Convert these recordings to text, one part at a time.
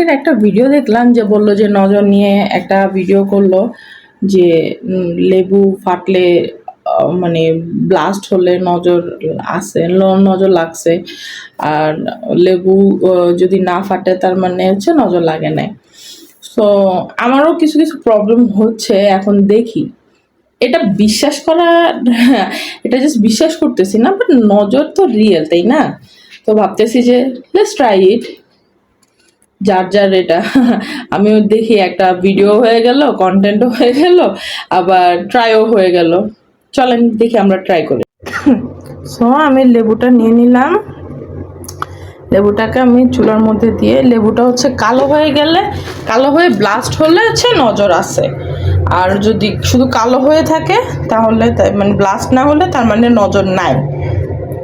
কালকের একটা ভিডিও দেখলাম যে বলল যে নজর নিয়ে একটা ভিডিও করল যে লেবু ফাটলে মানে ব্লাস্ট হলে নজর আসে নজর লাগছে। আর লেবু যদি না ফাটে তার মানে হচ্ছে নজর লাগে নাই। সো আমারও কিছু কিছু প্রবলেম হচ্ছে, এখন দেখি। এটা বিশ্বাস করা, এটা জাস্ট বিশ্বাস করতেছি না বাট নজর তো রিয়েল তাই না? তো ভাবতেছি যে লেটস ট্রাই ইট যার যার এটা। আমিও দেখি একটা ভিডিও হয়ে গেল কন্টেন্টও হয়ে গেল, আবার ট্রাইও হয়ে গেল। চলেন দেখি আমরা ট্রাই করি। সো আমি লেবুটা নিয়ে নিলাম। লেবুটাকে আমি চুলার মধ্যে দিয়ে, লেবুটা হচ্ছে কালো হয়ে গেলে, কালো হয়ে ব্লাস্ট হলে হচ্ছে নজর আসে আর যদি শুধু কালো হয়ে থাকে, তাহলে মানে ব্লাস্ট না হলে তার মানে নজর নাই।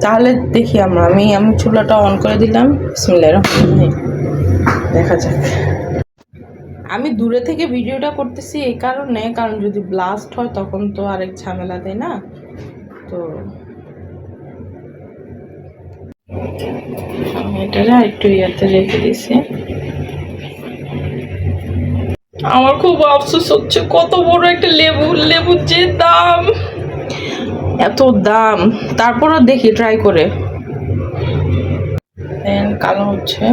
তাহলে দেখি আমরা, আমি আমি চুলাটা অন করে দিলাম। রহিম। দেখা যাক আমি দূরে থেকে ভিডিওটা করতেছি এই কারণে, কারণ যদি ব্লাস্ট হয় তখন তো আরেক ঝামেলা দেয় না? তো এটা একটু ইয়াতে রেখে দিছি। আমার খুব আফসোস হচ্ছে, কত বড় একটা লেবু, লেবুর যে দাম! এত দাম! তারপরও দেখি ট্রাই করে। কালো হচ্ছে।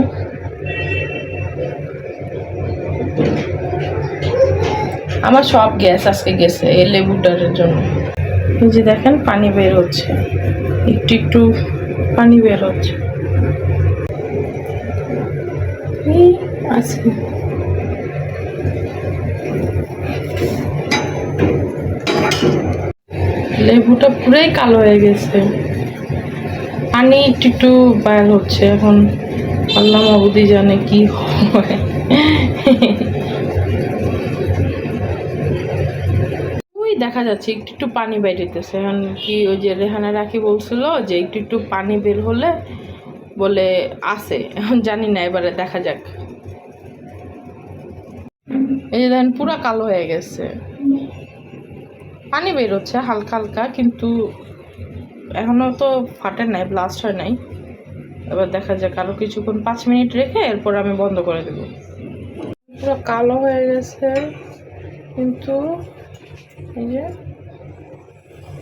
আমার সব গ্যাস আজকে গেছে, এই লেবুটার জন্য। এই যে দেখেন, পানি বের হচ্ছে। একটু একটু পানি বের হচ্ছে। আছে। লেবুটা পুরাই কালো হয়ে গেছে। পানি একটু একটু বাইর হচ্ছে। এখন আল্লাহ মাবুদি জানে কি হয়। ওই দেখা যাচ্ছে, একটু একটু পানি বেরিতেছে। এখন কি ওই যে রেহানা রাখি বলছিল যে একটু একটু পানি বের হলে বলে আসে এখন জানি না, এবারে দেখা যাক। এই যে দেখেন, পুরা কালো হয়ে গেছে। পানি বের হচ্ছে হালকা হালকা, কিন্তু এখনও তো ফাটে নাই ব্লাস্ট হয় নাই। এবার দেখা যাক, আরও কিছুক্ষণ পাঁচ মিনিট রেখে এরপর আমি বন্ধ করে দেব। পুরো কালো হয়ে গেছে, কিন্তু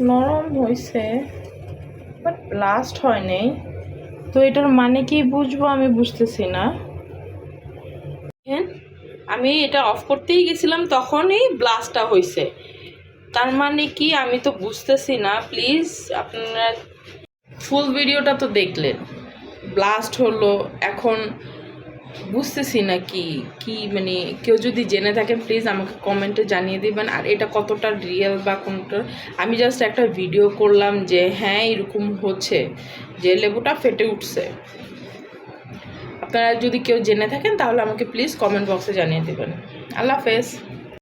নরম হয়েছে বাট ব্লাস্ট হয় নাই। তো এটার মানে কি বুঝব আমি বুঝতেছি না। আমি এটা অফ করতেই গেছিলাম, তখনই ব্লাস্টটা হয়েছে তার মানে কি আমি তো বুঝতেছি না প্লিজ আপনারা ফুল ভিডিওটা তো দেখলেন। ব্লাস্ট হলো, এখন বুঝতেছি না কি কি মানে কেউ যদি জেনে থাকেন প্লিজ আমাকে কমেন্টে জানিয়ে দিবেন। আর এটা কতটা রিয়েল বা কোনটা? আমি জাস্ট একটা ভিডিও করলাম যে হ্যাঁ এরকম হচ্ছে, যে লেবুটা ফেটে উঠছে। আপনারা যদি কেউ জেনে থাকেন, তাহলে আমাকে প্লিজ কমেন্ট বক্সে জানিয়ে দেবেন। আল্লাহ হাফেজ।